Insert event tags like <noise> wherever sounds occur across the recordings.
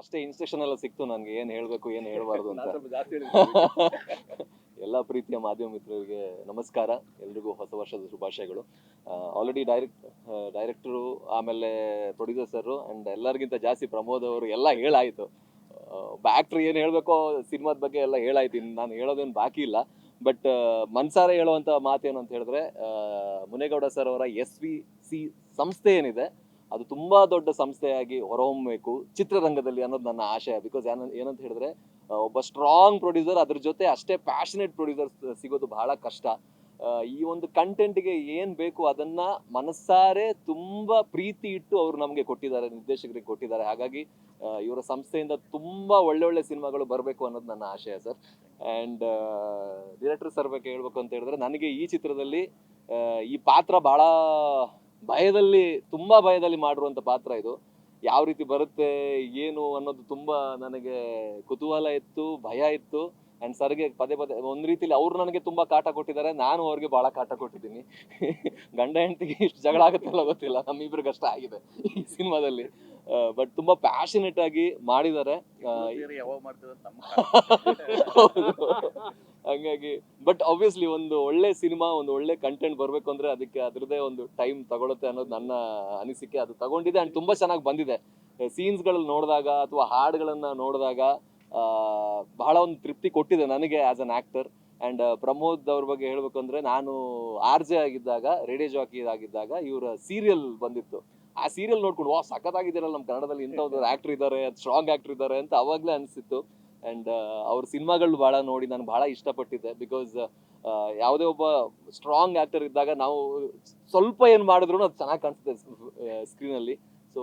ಅಷ್ಟೇ ಇನ್ಸ್ಟ್ರಕ್ಷನ್ ಎಲ್ಲ ಸಿಕ್ತು ನನಗೆ ಏನು ಹೇಳಬೇಕು ಏನು ಹೇಳಬಾರ್ದು ಅಂತ. <laughs> ಎಲ್ಲ ಪ್ರೀತಿಯ ಮಾಧ್ಯಮ ಮಿತ್ರರಿಗೆ ನಮಸ್ಕಾರ ಎಲ್ರಿಗೂ ಹೊಸ ವರ್ಷದ ಶುಭಾಶಯಗಳು. ಆಲ್ರೆಡಿ ಡೈರೆಕ್ಟ್ ಡೈರೆಕ್ಟರು ಆಮೇಲೆ ಪ್ರೊಡ್ಯೂಸರ್ ಸರ್ ಆ್ಯಂಡ್ ಎಲ್ಲರಿಗಿಂತ ಜಾಸ್ತಿ ಪ್ರಮೋದ್ ಅವರು ಎಲ್ಲ ಹೇಳಾಯಿತು. ಆ್ಯಕ್ಟ್ರ್ ಏನು ಹೇಳಬೇಕೋ ಸಿನಿಮಾದ ಬಗ್ಗೆ ಎಲ್ಲ ಹೇಳಾಯ್ತು ಇನ್ನು ನಾನು ಹೇಳೋದೇನು ಬಾಕಿ ಇಲ್ಲ. ಬಟ್ ಮನ್ಸಾರ ಹೇಳುವಂಥ ಮಾತೇನು ಅಂತ ಹೇಳಿದ್ರೆ ಮುನೇಗೌಡ ಸರ್ ಅವರ ಎಸ್ ವಿ ಸಿ ಸಂಸ್ಥೆ ಏನಿದೆ ಅದು ತುಂಬಾ ದೊಡ್ಡ ಸಂಸ್ಥೆಯಾಗಿ ಹೊರಹೊಮ್ಮಬೇಕು ಚಿತ್ರರಂಗದಲ್ಲಿ ಅನ್ನೋದು ನನ್ನ ಆಶಯ. ಬಿಕಾಸ್ ಏನಂತ ಹೇಳಿದ್ರೆ ಒಬ್ಬ ಸ್ಟ್ರಾಂಗ್ ಪ್ರೊಡ್ಯೂಸರ್ ಅದ್ರ ಜೊತೆ ಅಷ್ಟೇ ಪ್ಯಾಷನೇಟ್ ಪ್ರೊಡ್ಯೂಸರ್ ಸಿಗೋದು ಬಹಳ ಕಷ್ಟ. ಈ ಒಂದು ಕಂಟೆಂಟ್ಗೆ ಏನ್ ಬೇಕು ಅದನ್ನ ಮನಸ್ಸಾರೆ ತುಂಬಾ ಪ್ರೀತಿ ಇಟ್ಟು ಅವರು ನಮಗೆ ಕೊಟ್ಟಿದ್ದಾರೆ, ನಿರ್ದೇಶಕರಿಗೆ ಕೊಟ್ಟಿದ್ದಾರೆ. ಹಾಗಾಗಿ ಇವರ ಸಂಸ್ಥೆಯಿಂದ ತುಂಬಾ ಒಳ್ಳೆ ಒಳ್ಳೆ ಸಿನಿಮಾಗಳು ಬರಬೇಕು ಅನ್ನೋದು ನನ್ನ ಆಶಯ ಸರ್ ಆ್ಯಂಡ್ ಡೈರೆಕ್ಟರ್ ಸರ್ ಬಗ್ಗೆ ಹೇಳ್ಬೇಕು ಅಂತ ಹೇಳಿದ್ರೆ, ನನಗೆ ಈ ಚಿತ್ರದಲ್ಲಿ ಈ ಪಾತ್ರ ಬಹಳ ಭಯದಲ್ಲಿ ತುಂಬಾ ಭಯದಲ್ಲಿ ಮಾಡಿರುವಂತ ಪಾತ್ರ ಇದು. ಯಾವ ರೀತಿ ಬರುತ್ತೆ ಏನು ಅನ್ನೋದು ತುಂಬಾ ನನಗೆ ಕುತೂಹಲ ಇತ್ತು ಭಯ ಇತ್ತು. ಅಂಡ್ ಸರ್ಗೆ ಪದೇ ಪದೇ ಒಂದ್ ರೀತಿಲಿ ಅವ್ರು ನನಗೆ ತುಂಬಾ ಕಾಟ ಕೊಟ್ಟಿದ್ದಾರೆ ನಾನು ಅವ್ರಿಗೆ ಬಹಳ ಕಾಟ ಕೊಟ್ಟಿದ್ದೀನಿ. <laughs> ಗಂಡ ಹೆಂಡತಿಗೆ ಇಷ್ಟು ಜಗಳ ಆಗುತ್ತೆ ಅಲ್ಲ ಗೊತ್ತಿಲ್ಲ ನಮ್ಮಿಬ್ರಿಗೆ ಕಷ್ಟ ಆಗಿದೆ ಈ ಸಿನಿಮಾದಲ್ಲಿ. ಬಟ್ ತುಂಬಾ ಪ್ಯಾಷನೇಟ್ ಆಗಿ ಮಾಡಿದ್ದಾರೆ. <laughs> ಹಂಗಾಗಿ ಬಟ್ ಆಬ್ವಿಯಸ್ಲಿ ಒಂದು ಒಳ್ಳೆ ಸಿನಿಮಾ ಒಂದು ಒಳ್ಳೆ ಕಂಟೆಂಟ್ ಬರ್ಬೇಕು ಅಂದ್ರೆ ಅದಕ್ಕೆ ಅದರದೇ ಒಂದು ಟೈಮ್ ತಗೊಳುತ್ತೆ ಅನ್ನೋದು ನನ್ನ ಅನಿಸಿಕೆ. ಅದು ತಗೊಂಡಿದೆ ಅಂಡ್ ತುಂಬಾ ಚೆನ್ನಾಗಿ ಬಂದಿದೆ. ಸೀನ್ಸ್ಗಳಲ್ಲಿ ನೋಡಿದಾಗ ಅಥವಾ ಹಾಡುಗಳನ್ನ ನೋಡಿದಾಗ ಬಹಳ ಒಂದು ತೃಪ್ತಿ ಕೊಟ್ಟಿದೆ ನನಗೆ as an actor and Pramod ಅವ್ರ ಬಗ್ಗೆ ಹೇಳ್ಬೇಕು ಅಂದ್ರೆ ನಾನು ಆರ್ ಜೆ ಆಗಿದ್ದಾಗ, ರೇಡಿಯೋ ಜಾಕಿ ಆಗಿದ್ದಾಗ ಇವರ ಸೀರಿಯಲ್ ಬಂದಿತ್ತು. ಆ ಸೀರಿಯಲ್ ನೋಡ್ಕೊಂಡು ವಾ ಸಖತ್ತಾಗಿದ್ದೀರಲ್ಲ ನಮ್ಮ ಕನ್ನಡದಲ್ಲಿ ಇಂಥ ಒಂದು ಆಕ್ಟರ್ ಇದ್ದಾರೆ ಸ್ಟ್ರಾಂಗ್ ಆಕ್ಟರ್ ಇದ್ದಾರೆ ಅಂತ ಅವಾಗಲೇ ಅನಿಸಿತ್ತು. ಅಂಡ್ ಅವ್ರ ಸಿನಿಮಾಗಳು ಬಹಳ ನೋಡಿ ನಾನು ಬಹಳ ಇಷ್ಟಪಟ್ಟಿದ್ದೆ ಬಿಕಾಸ್ ಯಾವುದೇ ಒಬ್ಬ ಸ್ಟ್ರಾಂಗ್ ಆಕ್ಟರ್ ಇದ್ದಾಗ ನಾವು ಸ್ವಲ್ಪ ಏನು ಮಾಡಿದ್ರು ಅದು ಚೆನ್ನಾಗಿ ಕಾಣಿಸುತ್ತೆ ಸ್ಕ್ರೀನಲ್ಲಿ ಸೊ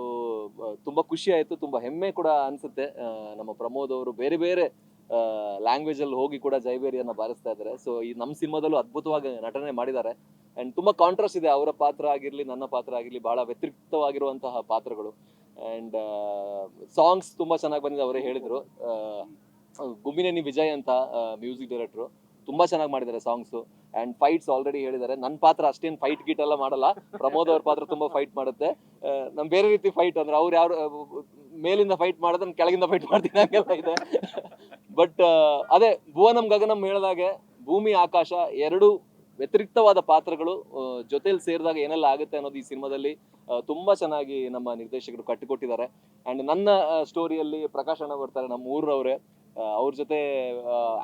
ತುಂಬ ಖುಷಿ ಆಯಿತು, ತುಂಬ ಹೆಮ್ಮೆ ಕೂಡ ಅನಿಸುತ್ತೆ. ನಮ್ಮ ಪ್ರಮೋದ್ ಅವರು ಬೇರೆ ಬೇರೆ ಲ್ಯಾಂಗ್ವೇಜ್ ಅಲ್ಲಿ ಹೋಗಿ ಕೂಡ ಜೈಬೇರಿಯನ್ನ ಬಾರಿಸ್ತಾ ಇದ್ದಾರೆ ಸೊ ಈ ನಮ್ಮ ಸಿನಿಮಾದಲ್ಲೂ ಅದ್ಭುತವಾಗಿ ನಟನೆ ಮಾಡಿದ್ದಾರೆ. ಅಂಡ್ ತುಂಬ ಕಾಂಟ್ರಾಸ್ಟ್ ಇದೆ, ಅವರ ಪಾತ್ರ ಆಗಿರಲಿ, ನನ್ನ ಪಾತ್ರ ಆಗಿರಲಿ ಬಹಳ ವ್ಯತಿರಿಕ್ತವಾಗಿರುವಂತಹ ಪಾತ್ರಗಳು. ಅಂಡ್ ಸಾಂಗ್ಸ್ ತುಂಬ ಚೆನ್ನಾಗಿ ಬಂದಿದೆ, ಅವರೇ ಹೇಳಿದ್ರು. ಗುಮ್ಮಿನೇನಿ ವಿಜಯ್ ಅಂತ ಮ್ಯೂಸಿಕ್ ಡೈರೆಕ್ಟ್ರು ತುಂಬಾ ಚೆನ್ನಾಗಿ ಮಾಡಿದ್ದಾರೆ ಸಾಂಗ್ಸ್ ಅಂಡ್ ಫೈಟ್ಸ್ ಆಲ್ರೆಡಿ ಹೇಳಿದ್ದಾರೆ. ನನ್ನ ಪಾತ್ರ ಅಷ್ಟೇನು ಫೈಟ್ ಗೀಟ್ ಎಲ್ಲ ಮಾಡಲ್ಲ. ಪ್ರಮೋದ್ ಅವ್ರ ಪಾತ್ರ ತುಂಬಾ ಫೈಟ್ ಮಾಡುತ್ತೆ. ನಮ್ ಬೇರೆ ರೀತಿ ಫೈಟ್ ಅಂದ್ರೆ ಅವ್ರು ಯಾರು ಮೇಲಿಂದ ಫೈಟ್ ಮಾಡಿದ್ರೆ ನಾನು ಕೆಳಗಿಂದ ಫೈಟ್ ಮಾಡ್ತೀನಿ ಹಂಗೆಲ್ಲ ಇದೆ. ಬಟ್ ಅದೇ, ಭುವನಂ ಗಗನಂ ಹೇಳಿದಾಗೆ ಭೂಮಿ, ಆಕಾಶ ಎರಡು ವ್ಯತಿರಿಕ್ತವಾದ ಪಾತ್ರಗಳು ಜೊತೆಲಿ ಸೇರಿದಾಗ ಏನೆಲ್ಲ ಆಗುತ್ತೆ ಅನ್ನೋದು ಈ ಸಿನಿಮಾದಲ್ಲಿ ತುಂಬಾ ಚೆನ್ನಾಗಿ ನಮ್ಮ ನಿರ್ದೇಶಕರು ಕಟ್ಟಿಕೊಟ್ಟಿದ್ದಾರೆ. ಅಂಡ್ ನನ್ನ ಸ್ಟೋರಿಯಲ್ಲಿ ಪ್ರಕಾಶ್ ಅಣ್ಣ ಬರ್ತಾರೆ ನಮ್ಮ ಊರವರೇ ಅವ್ರ ಜೊತೆ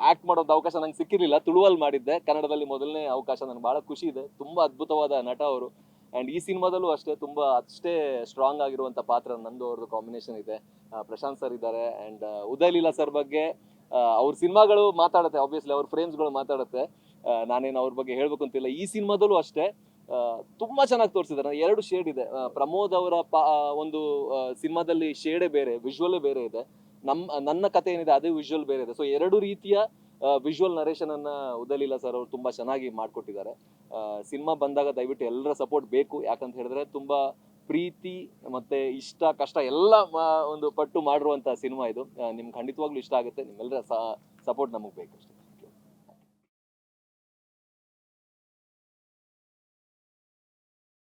ಆಕ್ಟ್ ಮಾಡೋದ್ ಅವಕಾಶ ನಂಗೆ ಸಿಕ್ಕಿರ್ಲಿಲ್ಲ. ತುಳುವಲ್ಲಿ ಮಾಡಿದ್ದೆ. ಕನ್ನಡದಲ್ಲಿ ಮೊದಲನೇ ಅವಕಾಶ ನನಗೆ ಬಹಳ ಖುಷಿ ಇದೆ. ತುಂಬಾ ಅದ್ಭುತವಾದ ನಟ ಅವರು. ಅಂಡ್ ಈ ಸಿನಿಮಾದಲ್ಲೂ ಅಷ್ಟೇ, ತುಂಬಾ ಅಷ್ಟೇ ಸ್ಟ್ರಾಂಗ್ ಆಗಿರುವಂತ ಪಾತ್ರ ನಂದು ಅವ್ರದ್ದು ಕಾಂಬಿನೇಷನ್ ಇದೆ. ಪ್ರಶಾಂತ್ ಸರ್ ಇದ್ದಾರೆ. ಅಂಡ್ ಉದಯ್ ಲೀಲಾ ಸರ್ ಬಗ್ಗೆ ಅವ್ರ ಸಿನಿಮಾಗಳು ಮಾತಾಡುತ್ತೆ ಆಬ್ವಿಯಸ್ಲಿ ಅವ್ರ ಫ್ರೇಮ್ಸ್ಗಳು ಮಾತಾಡುತ್ತೆ. ನಾನೇನು ಅವ್ರ ಬಗ್ಗೆ ಹೇಳ್ಬೇಕು ಅಂತಿಲ್ಲ. ಈ ಸಿನಿಮಾದಲ್ಲೂ ಅಷ್ಟೇ ತುಂಬಾ ಚೆನ್ನಾಗಿ ತೋರಿಸಿದ್ದಾರೆ. ಎರಡು ಶೇಡ್ ಇದೆ. ಪ್ರಮೋದ್ ಅವರ ಒಂದು ಸಿನಿಮಾದಲ್ಲಿ ಶೇಡೇ ಬೇರೆ ವಿಜುವಲೇ ಬೇರೆ ಇದೆ. ನಮ್ಮ ನನ್ನ ಕತೆ ಏನಿದೆ, ಅದೇ ವಿಜುವಲ್ ಬೇರೆ ಇದೆ. ಸೊ ಎರಡು ರೀತಿಯ ವಿಜುವಲ್ ನರೇಷನ್ ಅನ್ನ ಉದಲಿಲ್ಲ ಸರ್ ಅವರು ತುಂಬಾ ಚೆನ್ನಾಗಿ ಮಾಡ್ಕೊಟ್ಟಿದ್ದಾರೆ. ಸಿನಿಮಾ ಬಂದಾಗ ದಯವಿಟ್ಟು ಎಲ್ಲರ ಸಪೋರ್ಟ್ ಬೇಕು. ಯಾಕಂತ ಹೇಳಿದ್ರೆ ತುಂಬಾ ಪ್ರೀತಿ ಮತ್ತೆ ಇಷ್ಟ, ಕಷ್ಟ ಎಲ್ಲ ಒಂದು ಪಟ್ಟು ಮಾಡಿರುವಂತ ಸಿನಿಮಾ ಇದು. ನಿಮ್ಗೆ ಖಂಡಿತವಾಗ್ಲೂ ಇಷ್ಟ ಆಗುತ್ತೆ. ನಿಮ್ಮೆಲ್ಲರ ಸಪೋರ್ಟ್ ನಮಗೆ ಬೇಕು ಅಷ್ಟೇ